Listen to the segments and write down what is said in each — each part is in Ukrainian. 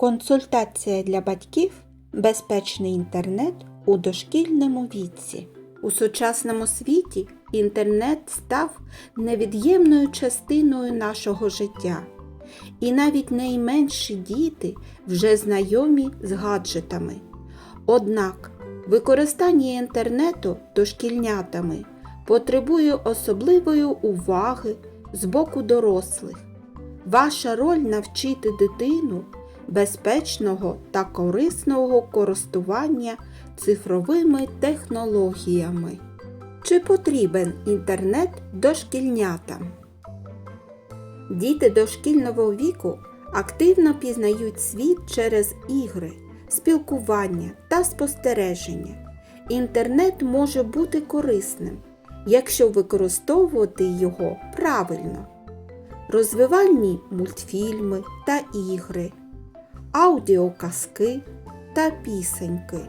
Консультація для батьків Безпечний інтернет у дошкільному віці. У сучасному світі інтернет став невід'ємною частиною нашого життя. І навіть найменші діти вже знайомі з гаджетами. Однак використання інтернету дошкільнятами потребує особливої уваги з боку дорослих. Ваша роль навчити дитину безпечного та корисного користування цифровими технологіями. Чи потрібен інтернет дошкільнятам? Діти дошкільного віку активно пізнають світ через ігри, спілкування та спостереження. Інтернет може бути корисним, якщо використовувати його правильно. Розвивальні мультфільми та ігри, аудіоказки та пісеньки,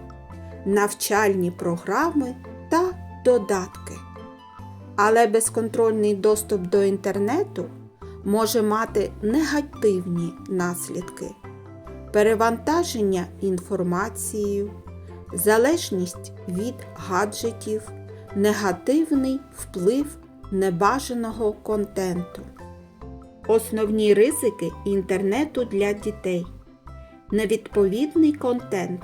навчальні програми та додатки. Але безконтрольний доступ до інтернету може мати негативні наслідки, перевантаження інформацією, залежність від гаджетів, негативний вплив небажаного контенту. Основні ризики інтернету для дітей. Невідповідний контент,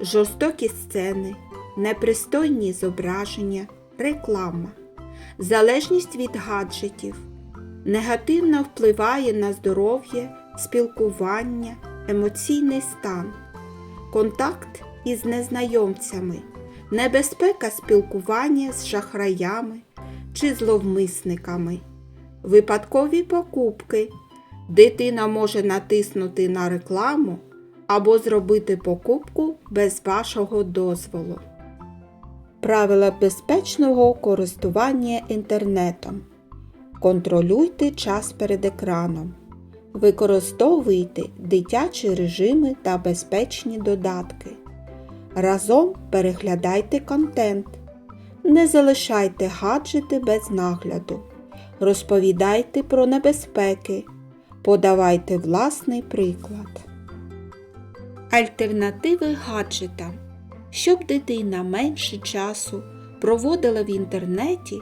жорстокі сцени, непристойні зображення, реклама, залежність від гаджетів, негативно впливає на здоров'я, спілкування, емоційний стан, контакт із незнайомцями, небезпека спілкування з шахраями чи зловмисниками, випадкові покупки. Дитина може натиснути на рекламу або зробити покупку без вашого дозволу. Правила безпечного користування інтернетом. Контролюйте час перед екраном. Використовуйте дитячі режими та безпечні додатки. Разом переглядайте контент. Не залишайте гаджети без нагляду. Розповідайте про небезпеки. Подавайте власний приклад. Альтернативи гаджетам. Щоб дитина менше часу проводила в інтернеті,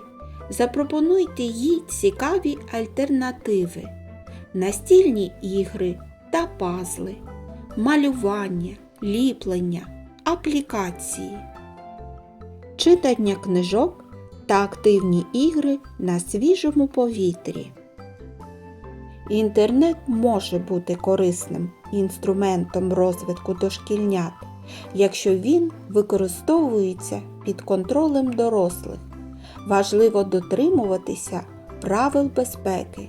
запропонуйте їй цікаві альтернативи, настільні ігри та пазли, малювання, ліплення, аплікації, читання книжок та активні ігри на свіжому повітрі. Інтернет може бути корисним інструментом розвитку дошкільнят, якщо він використовується під контролем дорослих. Важливо дотримуватися правил безпеки.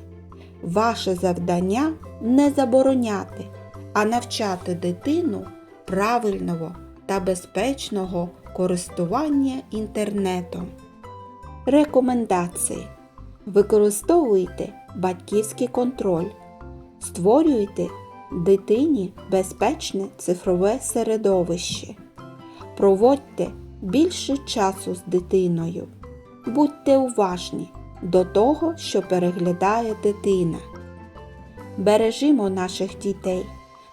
Ваше завдання не забороняти, а навчати дитину правильного та безпечного користування інтернетом. Рекомендації. Використовуйте батьківський контроль. Створюйте дитині безпечне цифрове середовище. Проводьте більше часу з дитиною. Будьте уважні до того, що переглядає дитина. Бережімо наших дітей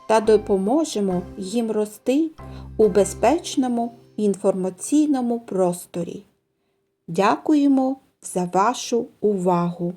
та допоможемо їм рости у безпечному інформаційному просторі. Дякуємо за вашу увагу!